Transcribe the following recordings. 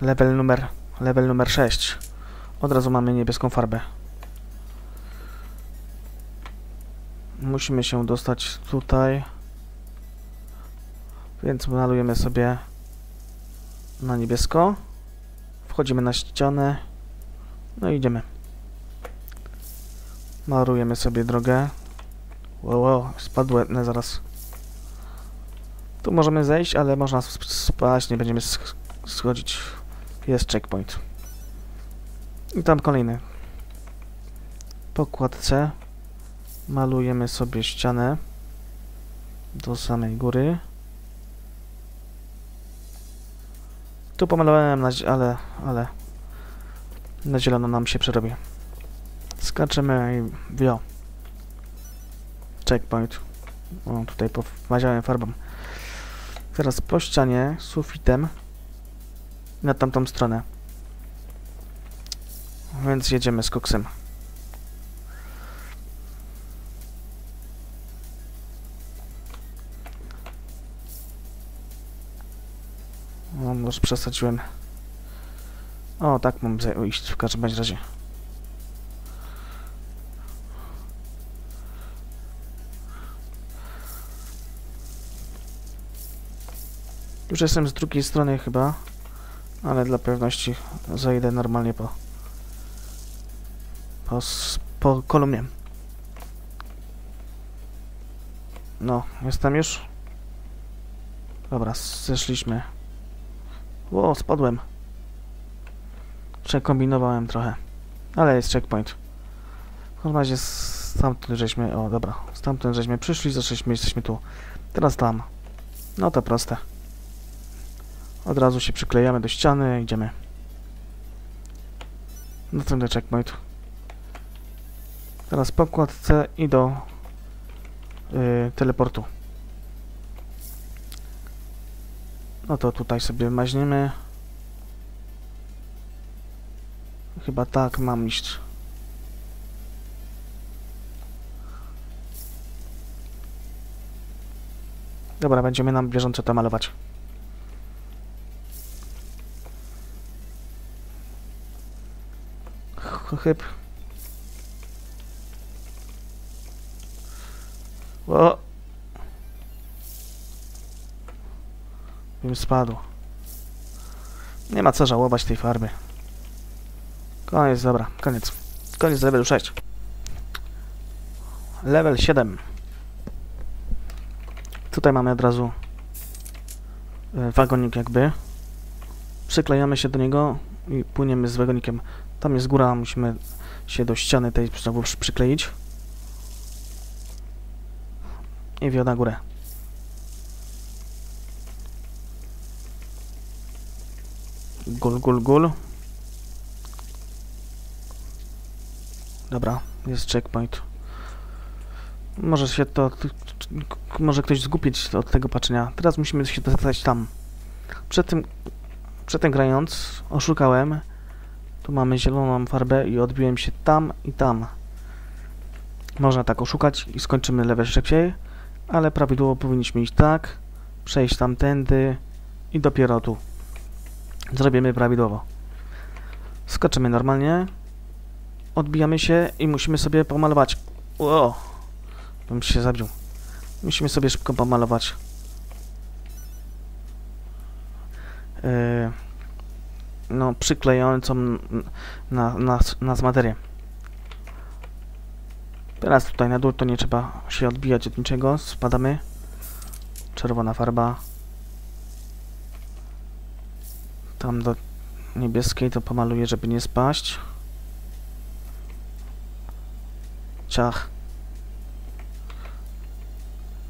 Level numer, level numer 6. Od razu mamy niebieską farbę. Musimy się dostać tutaj. Więc malujemy sobie na niebiesko. Wchodzimy na ścianę. No i idziemy. Malujemy sobie drogę. Wow, wow, spadłem zaraz. Tu możemy zejść, ale można sp- spaść, nie będziemy sch- schodzić. Jest checkpoint. I tam kolejny. Po kładce malujemy sobie ścianę do samej góry. Tu pomalowałem, ale, ale na zielono nam się przerobi. Skaczemy i wio. Checkpoint. O, tutaj pomaziałem farbą. Teraz po ścianie, sufitem na tamtą stronę. Więc jedziemy z koksem. O, może przesadziłem. O, tak mam iść w każdym razie. Już jestem z drugiej strony chyba, ale dla pewności zajdę normalnie po po, po kolumnie. No, jestem już. Dobra, zeszliśmy. Ło, spadłem. Przekombinowałem trochę. Ale jest checkpoint. W każdym razie stamtąd żeśmy... O, dobra. Stamtąd żeśmy przyszli, zaczęliśmy, jesteśmy tu. Teraz tam. No to proste. Od razu się przyklejamy do ściany, idziemy. Następny checkpoint. Teraz po kładce i do yy, teleportu. No to tutaj sobie maźniemy. Chyba tak mam iść. Dobra, będziemy nam bieżąco to malować. Chyb. O! Bym spadł. Nie ma co żałować tej farby. Koniec, dobra, koniec. Koniec levelu 6. Level 7. Tutaj mamy od razu e, wagonik jakby. Przyklejamy się do niego i płyniemy z wagonikiem. Tam jest góra, musimy się do ściany tej znowu przy- przykleić. I wio na górę. Gul, gul, gul. Dobra, jest checkpoint. Może się to... Może ktoś zgubić od tego patrzenia. Teraz musimy się dostać tam. Przed tym... Przedtem grając, oszukałem. Tu mamy zieloną farbę i odbiłem się tam i tam. Można tak oszukać i skończymy level szybciej, ale prawidłowo powinniśmy iść tak, przejść tamtędy i dopiero tu. Zrobimy prawidłowo. Skoczymy normalnie, odbijamy się i musimy sobie pomalować. Ło! Bym się zabił. Musimy sobie szybko pomalować. Yy, no, przyklejącą na, na, nas materię. Teraz tutaj na dół to nie trzeba się odbijać od niczego. Spadamy. Czerwona farba. Tam do niebieskiej to pomaluję, żeby nie spaść. Ciach.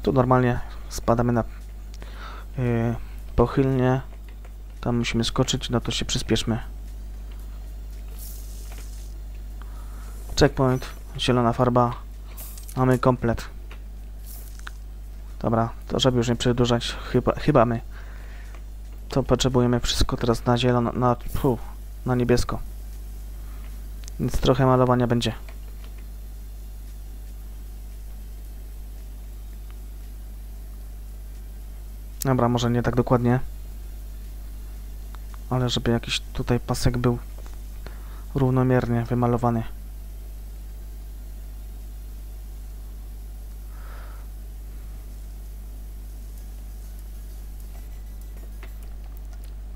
Tu normalnie spadamy na yy, pochylnie. Tam musimy skoczyć, no to się przyspieszmy. Checkpoint, zielona farba. Mamy komplet. Dobra, to żeby już nie przedłużać, chyba, chyba my. To potrzebujemy wszystko teraz na zielono, na, na niebiesko. Więc trochę malowania będzie. Dobra, może nie tak dokładnie. Ale żeby jakiś tutaj pasek był równomiernie wymalowany.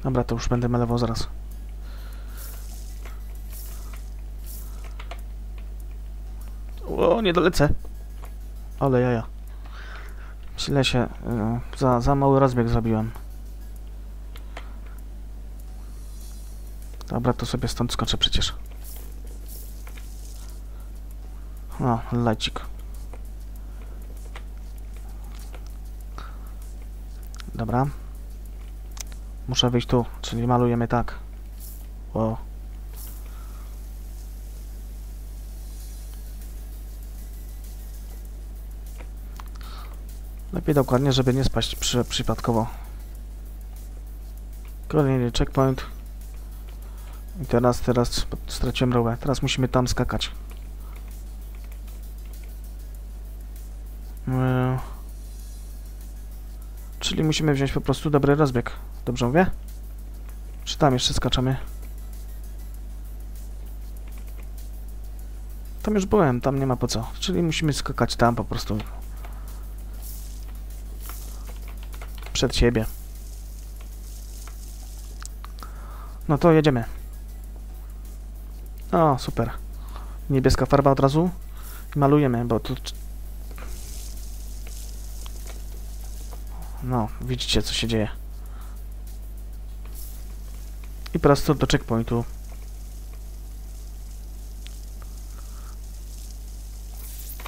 Dobra, to już będę malował zaraz. O, nie dolecę. Ale jaja. Źle się... y, za, za mały rozbieg zrobiłem. Dobra, to sobie stąd skoczę przecież. O, lajcik. Dobra. Muszę wyjść tu, czyli malujemy tak. O. Lepiej dokładnie, żeby nie spaść przy, przypadkowo. Kolejny checkpoint. I teraz, teraz straciłem drogę. Teraz musimy tam skakać. Eee. Czyli musimy wziąć po prostu dobry rozbieg. Dobrze mówię? Czy tam jeszcze skaczemy? Tam już byłem, tam nie ma po co. Czyli musimy skakać tam po prostu. Przed siebie. No to jedziemy. O, super. Niebieska farba od razu. Malujemy, bo tu... No, widzicie co się dzieje. I prosto do checkpointu.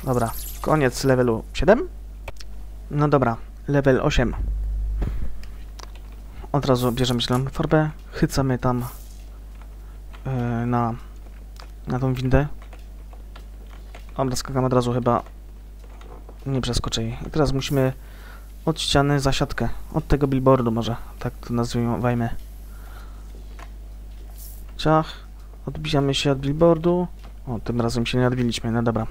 Dobra, koniec levelu 7. No dobra, level 8. Od razu bierzemy zieloną farbę, chycamy tam yy, na, na tą windę. Dobra, skakam od razu chyba nie przeskoczę jej. I teraz musimy od ściany za siatkę, od tego billboardu może, tak to nazwijmy. Ciach, odbijamy się od billboardu. O, tym razem się nie odbiliśmy, no dobra.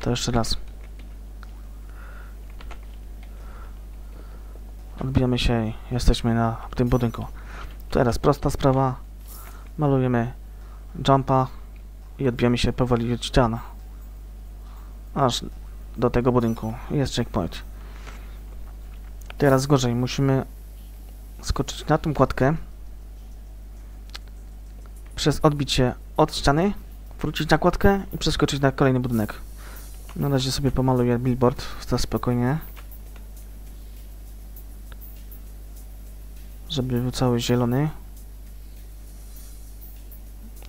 To jeszcze raz. Odbijamy się i jesteśmy na tym budynku. Teraz prosta sprawa. Malujemy jumpa i odbijamy się powoli od ściana. Aż do tego budynku. Jest checkpoint. Teraz gorzej. Musimy skoczyć na tą kładkę. Przez odbić się od ściany, wrócić na kładkę i przeskoczyć na kolejny budynek. Na razie sobie pomaluję billboard, to spokojnie. Żeby był cały zielony.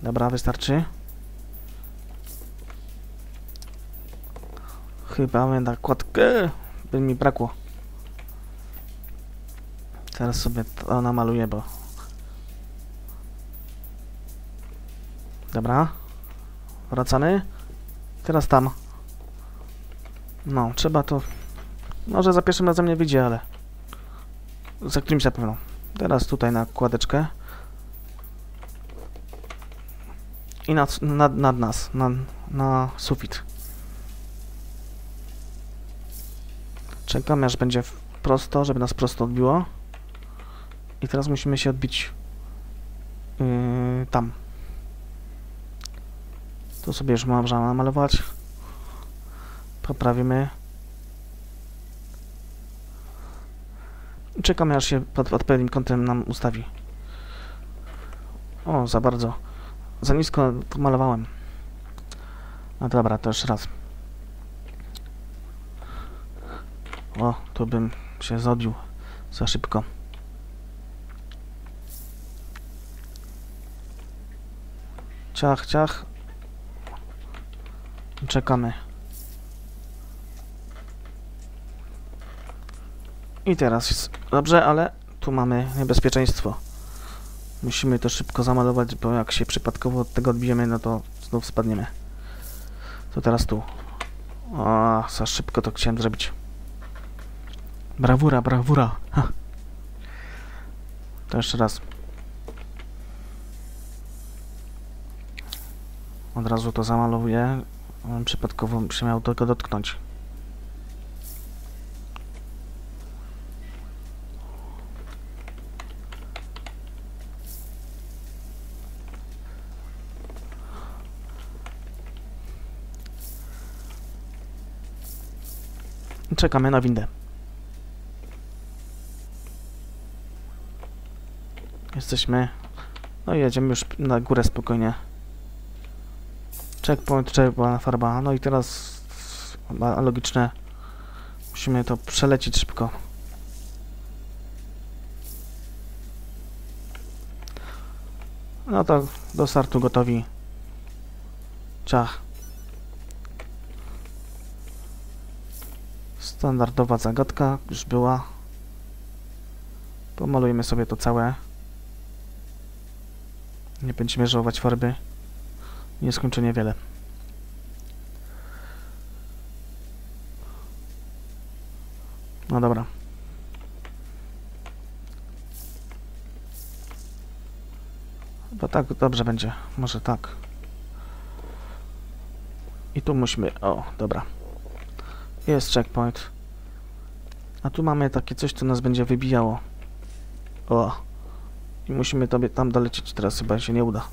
Dobra, wystarczy. Chyba na kładkę by mi brakło. Teraz sobie to namaluję, bo... Dobra. Wracamy. Teraz tam. No, trzeba to... Może za pierwszym razem nie wyjdzie, ale... Za którymś na pewno. Teraz tutaj na kładeczkę. I nad, nad, nad nas, na, na sufit. Czekamy aż będzie prosto, żeby nas prosto odbiło. I teraz musimy się odbić yy, tam. Tu sobie już można namalować. Poprawimy. Czekamy aż się pod odpowiednim kątem nam ustawi. O, za bardzo. Za nisko pomalowałem. No dobra, to jeszcze raz. O, tu bym się zodbił za szybko. Ciach, ciach. Czekamy. I teraz dobrze, ale tu mamy niebezpieczeństwo. Musimy to szybko zamalować, bo jak się przypadkowo od tego odbijemy, no to znów spadniemy. To teraz tu. O, za szybko to chciałem zrobić. Brawura, brawura. Ha. To jeszcze raz. Od razu to zamalowuję. Przypadkowo się miał tylko dotknąć. Czekamy na windę. Jesteśmy. No i jedziemy już na górę spokojnie. Checkpoint, czerwona farba. No i teraz logiczne. Musimy to przelecieć szybko. No to do startu gotowi. Ciach. Standardowa zagadka już była. Pomalujemy sobie to całe. Nie będziemy żałować farby. Nieskończenie wiele. No dobra. Chyba tak dobrze będzie. Może tak. I tu musimy... O, dobra. Jest checkpoint. A tu mamy takie coś, co nas będzie wybijało. O. I musimy tobie tam dolecieć. Teraz chyba się nie uda.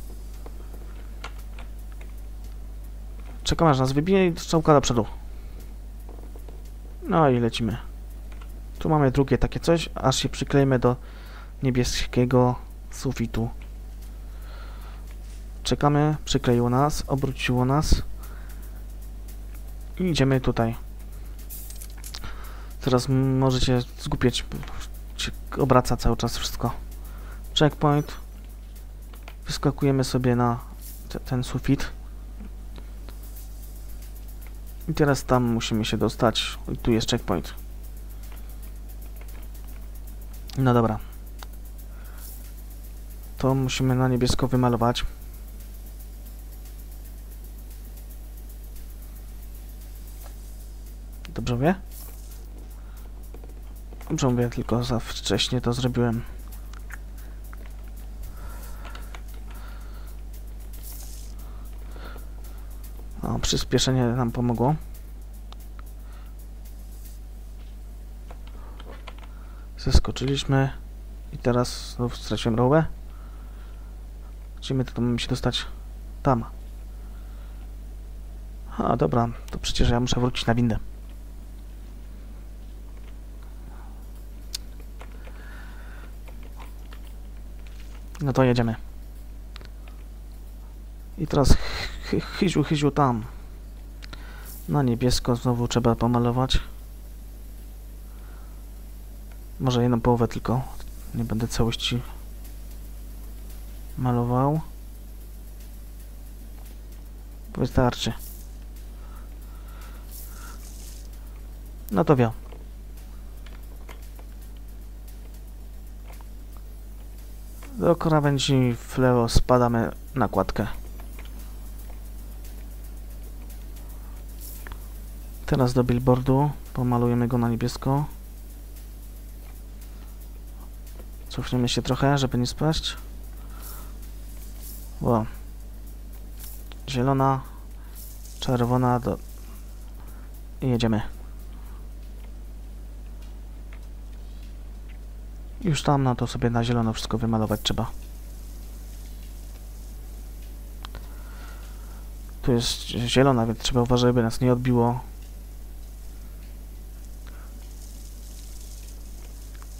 Czekam aż nas wybije i strzałka do przodu. No i lecimy. Tu mamy drugie takie coś, aż się przyklejmy do niebieskiego sufitu. Czekamy, przykleiło nas, obróciło nas. I idziemy tutaj. Teraz możecie zgupieć, się obraca cały czas wszystko. Checkpoint. Wyskakujemy sobie na te, ten sufit. I teraz tam musimy się dostać. I tu jest checkpoint. No dobra. To musimy na niebiesko wymalować. Dobrze mówię? Dobrze mówię, tylko za wcześnie to zrobiłem. O, przyspieszenie nam pomogło. Zeskoczyliśmy i teraz znów straciłem rołę. Gdzie my to mamy się dostać? Tam. A, dobra, to przecież ja muszę wrócić na windę. No to jedziemy. I teraz chyziu, chyziu tam. Na niebiesko znowu trzeba pomalować. Może jedną połowę tylko. Nie będę całości malował. Wystarczy. No to wie. Do krawędzi w lewo spadamy na kładkę. Teraz do billboardu. Pomalujemy go na niebiesko. Cofniemy się trochę, żeby nie spaść. O. Zielona, czerwona do... i jedziemy. Już tam na to sobie na zielono wszystko wymalować trzeba. Tu jest zielona, więc trzeba uważać, żeby nas nie odbiło.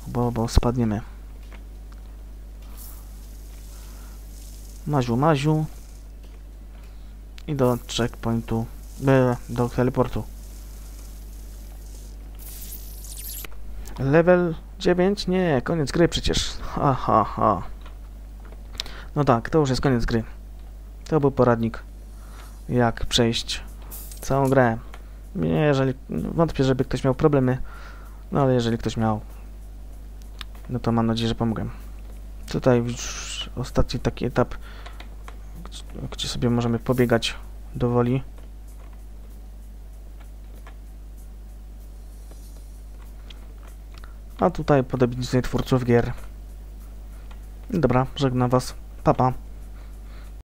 Bo, bo spadniemy. Maziu, maziu. I do checkpointu. E, do teleportu. Level 9? Nie, koniec gry przecież. Ha, ha, ha. No tak, to już jest koniec gry. To był poradnik, jak przejść całą grę. Nie, jeżeli... Wątpię, żeby ktoś miał problemy. No ale jeżeli ktoś miał, no to mam nadzieję, że pomogę. Tutaj już ostatni taki etap, gdzie sobie możemy pobiegać do woli. A tutaj podobizny twórców gier. Dobra, żegnam Was. Papa. Pa.